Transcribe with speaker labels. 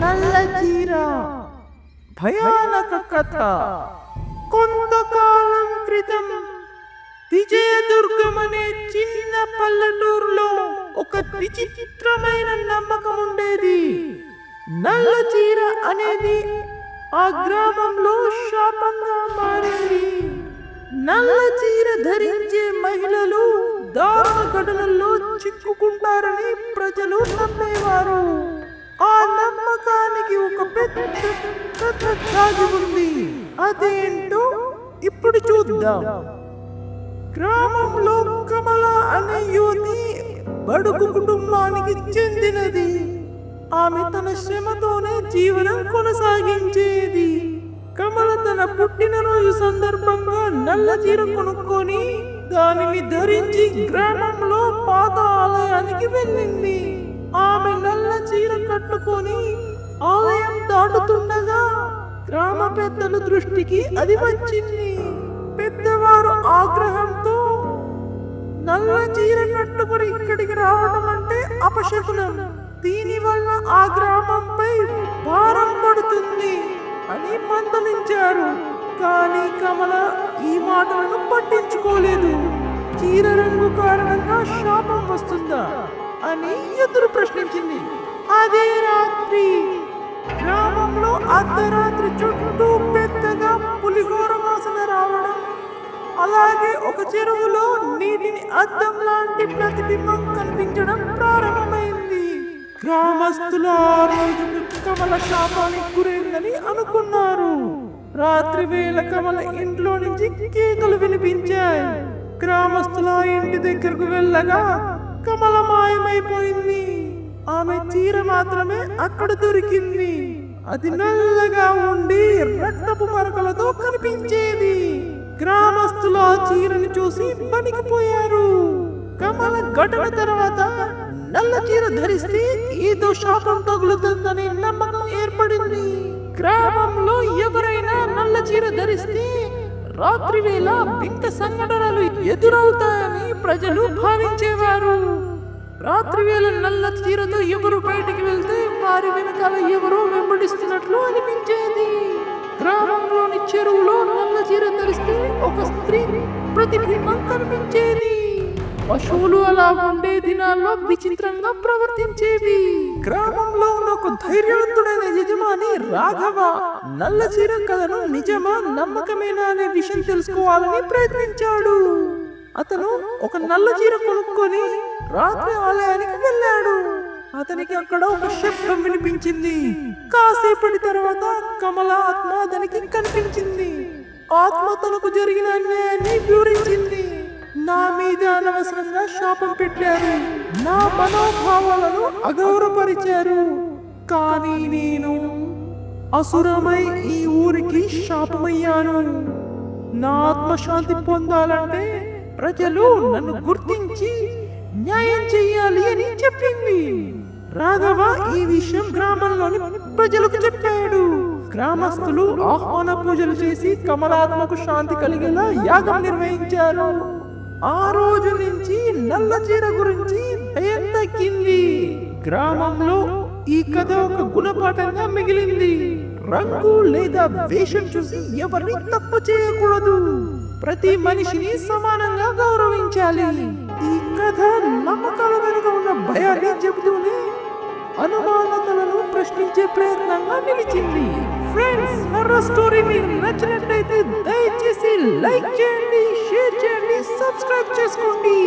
Speaker 1: నల్ల చీర. భయానక కథ. కొంతకాలం క్రితం విజయదుర్గం అనే చిన్న పల్లెటూరులో ఒక విచిత్రమైన నమ్మకం ఉండేది నల్ల చీర అనేది ఆ గ్రామంలో శాపంగా మారింది. నల్ల చీర ధరించే మహిళలు దారుణ ఘటనల్లో చిక్కుకుంటారని ప్రజలు నమ్మేవారు. నమ్మకానికి ఒక పెద్ద కథ దాగి ఉంది. అదేంటో ఇప్పుడు చూద్దాం. గ్రామంలో కమల అనే యువతి బడుగు కుటుంబానికి చెందినది. ఆమె తన శ్రమతోనే జీవనం కొనసాగించేది. కమల తన పుట్టినరోజు సందర్భంగా నల్ల చీర కొనుక్కొని దానిని ధరించి గ్రామంలో పాత ఆలయానికి వెళ్ళింది. ఆమె నల్ల చీర కట్టుకొని గ్రామ పెద్దల దృష్టికి అది వచ్చింది. పెద్దవారు ఆగ్రహంతో నల్ల చీర కట్టుకుని ఇక్కడికి రావడం అంటే అపశకునం. దీని వల్ల ఆ గ్రామంపై భారం పడుతుంది అని మందలించారు. కానీ కమల ఈ మాటలను పట్టించుకోలేదు. చీర రంగు కారణంగా శాపం వస్తుందా అని ఎదురు ప్రశ్నించింది. అదే రాత్రి సమయంలో అర్ధరాత్రి చుట్టూ పెద్దగా పులిగోర వాసన రావడం అలాగే ఒక చెరువులో నీటిని అద్దం లాంటి ప్రతిబింబం కనిపించడం ప్రారంభమైంది. గ్రామస్తులు ఆ రోజు కమల శాపానికి గురైందని అనుకున్నారు. రాత్రి వేళ కమల ఇంట్లో నుంచి కేకలు వినిపించాయి. గ్రామస్తుల ఇంటి దగ్గరకు వెళ్ళగా కమల మాయమైపోయింది. ఆమె చీర మాత్రమే అక్కడ దొరికింది. అది నల్లగా ఉండి రక్తపు మరకలతో కనిపించేది. గ్రామస్తులు ఆ చూసి పనికిపోయారు కమల ఘటన తర్వాత నల్ల చీర ధరిస్తే ఏదో శాపం తగులుతుందనే నమ్మకం ఏర్పడింది. గ్రామంలో ఎవరైనా నల్ల చీర ధరిస్తే రాత్రి వేళ వింత సంఘటనలు ఎదురవుతాయని ప్రజలు భావించేవారు. రాత్రి వేళ నల్ల తీరతో ఎవరు బయటికి వెళ్తే వారి వెనకాల ఎవరో వెంబడిస్తున్నట్లు అనిపించేది. గ్రామంలోని చెరువులో నల్ల చీర ధరిస్తే ఒక స్త్రీ ప్రతిబింబం కనిపించేది. పశువులు అలా ఉండే దినాల్లో విచిత్రంగా ప్రవర్తించేవి. గ్రామంలో ఉన్న ఒక ధైర్యవంతుడైన యజమాని రాఘవ నల్ల చీర కథను నిజమా నమ్మకమేనా అనే విషయం తెలుసుకోవాలని ప్రయత్నించాడు. అతను ఒక నల్ల చీర కొనుక్కొని రాత్రి ఆలయానికి వెళ్ళాడు. అతనికి అక్కడ ఒక శబ్దం వినిపించింది. కాసేపటి తర్వాత కమల ఆత్మ అతనికి కనిపించింది. ఆత్మ తనకు జరిగిన అన్యాయాన్ని వివరించింది. నా మీద అనవసరంగా శాపం పెట్టారు. నా మనోభావాలను అగౌరవపరిచారు. కానీ నేను అసురమై ఈ ఊరికి శాపమయ్యాను. నా ఆత్మశాంతి పొందాలంటే ప్రజలు నన్ను గుర్తించి న్యాయం చెయ్యాలి అని చెప్పింది. రాఘవ ఈ విషయం గ్రామంలోని ప్రజలకు చెప్పాడు. గ్రామస్తులు ఆహ్వాన పూజలు చేసి కమలాత్మకు శాంతి కలిగేలా యాగం నిర్వహించారు. ఆ రోజు నుంచి నల్ల చీర గురించి భయం తగ్గింది. గ్రామంలో ఈ కథ ఒక గుణపాఠంగా మిగిలింది. రంగు లేదా వేషం చూసి ఎవరిని తప్పు చేయకూడదు. ప్రతి మనిషిని సమానంగా గౌరవించాలి. ఈ కథ నమ్మకాల వెనుక ఉన్న భయాన్ని చెబుతూనే అనుమానతలను ప్రశ్నించే ప్రయత్నంగా నిలిచింది. ఫ్రెండ్స్ హర్రర్ స్టోరీ మీకు నచ్చినట్లయితే దయచేసి లైక్ చేయండి షేర్ చేయండి సబ్స్క్రైబ్ చేసుకోండి.